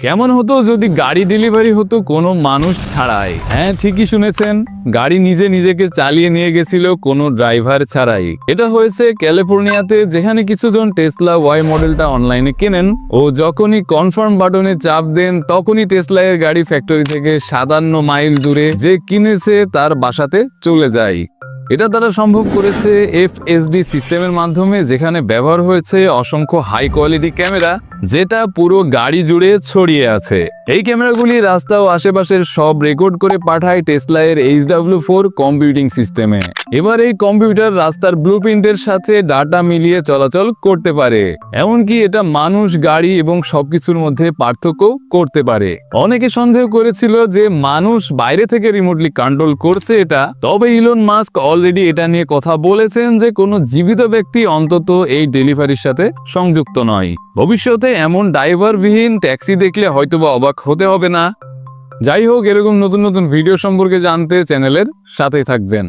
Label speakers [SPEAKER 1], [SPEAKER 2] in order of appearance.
[SPEAKER 1] কেমন হতো যদি গাড়ি ডেলিভারি হতো কোনো মানুষ ছাড়াই? হ্যাঁ ঠিকই শুনেছেন। গাড়ি নিজে নিজেকে চালিয়ে নিয়ে গেছিল কোনো ড্রাইভার ছাড়াই। এটা হয়েছে ক্যালিফোর্নিয়াতে, যেখানে কিছুজন টেসলা ওয়াই মডেলটা অনলাইনে কেনেন। ও যখনই কনফার্ম বাটনে চাপ দেন, তখনই টেসলা এর গাড়ি ফ্যাক্টরি থেকে সাতান্ন মাইল দূরে যে কিনেছে তার বাসাতে চলে যায়। এটা তারা সম্ভব করেছে এফএসডি সিস্টেমের মাধ্যমে, যেখানে ব্যবহার হয়েছে অসংখ্য হাই কোয়ালিটি ক্যামেরা, যেটা পুরো গাড়ি জুড়ে ছড়িয়ে আছে। এই ক্যামেরাগুলি রাস্তা ও আশেপাশের সব রেকর্ড করে পাঠায় টেসলা এর এইচ ডাব্লিউ ফোর কম্পিউটিং সিস্টেমে এবার এই কম্পিউটার রাস্তার ব্লুপ্রিন্টের সাথে ডাটা মিলিয়ে চলাচল করতে পারে। এমনকি এটা মানুষ, গাড়ি এবং সবকিছুর মধ্যে পার্থক্য করতে পারে। অনেকে সন্দেহ করেছিল যে মানুষ বাইরে থেকে রিমোটলি কন্ট্রোল করছে এটা। তবে ইলন মাস্ক অলরেডি এটা নিয়ে কথা বলেছেন যে কোনো জীবিত ব্যক্তি অন্তত এই ডেলিভারির সাথে সংযুক্ত নয়। ভবিষ্যতে এমন ড্রাইভারবিহীন ট্যাক্সি দেখলে হয়তোবা অবাক হতে হবে না। যাই হোক, এরকম নতুন নতুন ভিডিও সম্পর্কে জানতে চ্যানেলের সাথেই থাকবেন।